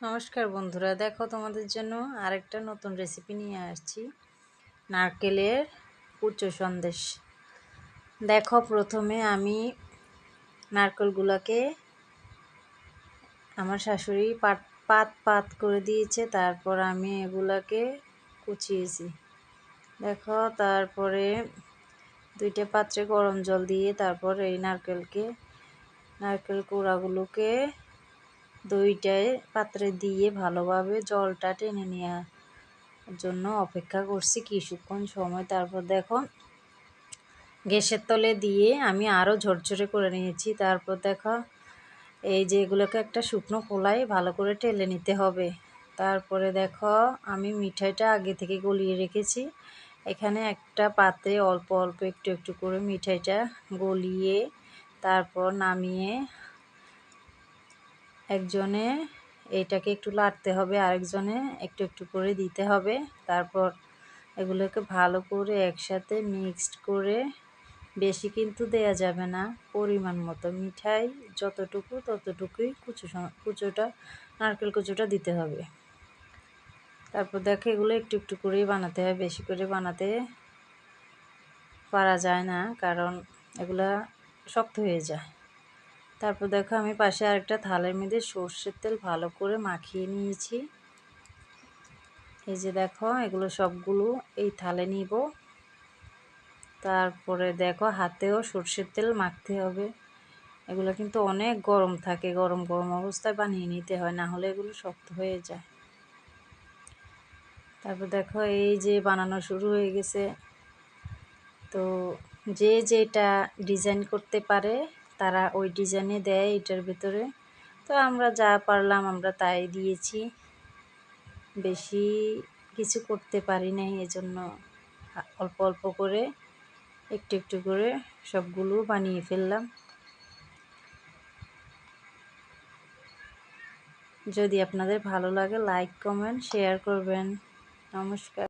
নমস্কার বন্ধুরা, দেখো তোমাদের জন্য আরেকটা নতুন রেসিপি নিয়ে আসছি, নারকেলের কুচো সন্দেশ। দেখো প্রথমে আমি নারকেলগুলোকে আমার শাশুড়ি পাত পাত পাত করে দিয়েছে, তারপর আমি এগুলাকে কুচিয়েছি। দেখো তারপরে দুইটা পাত্রে গরম জল দিয়ে তারপর এই নারকেলকে, নারকেল কুড়াগুলোকে দইটায় পাত্রে দিয়ে ভালোভাবে জলটা টেনে নেওয়ার জন্য অপেক্ষা করছি কিছুক্ষণ সময়। তারপর দেখো, গ্যাসের তলে দিয়ে আমি আরও ঝরঝরে করে নিয়েছি। তারপর দেখো, এই যে এগুলোকে একটা শুকনো খোলায় ভালো করে টেলে নিতে হবে। তারপরে দেখো, আমি মিঠাইটা আগে থেকে গলিয়ে রেখেছি। এখানে একটা পাত্রে অল্প অল্প একটু একটু করে মিঠাইটা গলিয়ে তারপর নামিয়ে একজনে এটাকে একটু লাড়তে হবে, আরেকজনে একটু একটু করে দিতে হবে। তারপর এগুলোকে ভালো করে একসাথে মিক্সড করে বেশি কিন্তু দেয়া যাবে না, পরিমাণ মতো। মিঠাই যতটুকু ততটুকুই কুচু কুচোটা, নারকেল কুচোটা দিতে হবে। তারপর দেখো এগুলো একটু একটু করেই বানাতে হয়, বেশি করে বানাতে পারা যায় না, কারণ এগুলা শক্ত হয়ে যায়। তারপর দেখো আমি পাশে আরেকটা থালের মধ্যে সর্ষের তেল ভালো করে মাখিয়ে নিয়েছি। এই যে দেখো, এগুলো সবগুলো এই থালে নিব। তারপরে দেখো, হাতেও সর্ষের তেল মাখতে হবে। এগুলো কিন্তু অনেক গরম থাকে, গরম গরম অবস্থায় বানিয়ে নিতে হয়, না হলে এগুলো শক্ত হয়ে যায়। তারপর দেখো, এই যে বানানো শুরু হয়ে গেছে। তো যে যেটা ডিজাইন করতে পারে তারা ওই ডিজাইনে দেয় এটার ভিতরে। তো আমরা যা পারলাম আমরা তাই দিয়েছি। বেশি কিছু করতে পারি নাই এজন্য অল্প অল্প করে, একটু একটু করে সবগুলো বানিয়ে ফেললাম। যদি আপনাদের ভালো লাগে লাইক কমেন্ট শেয়ার করবেন। নমস্কার।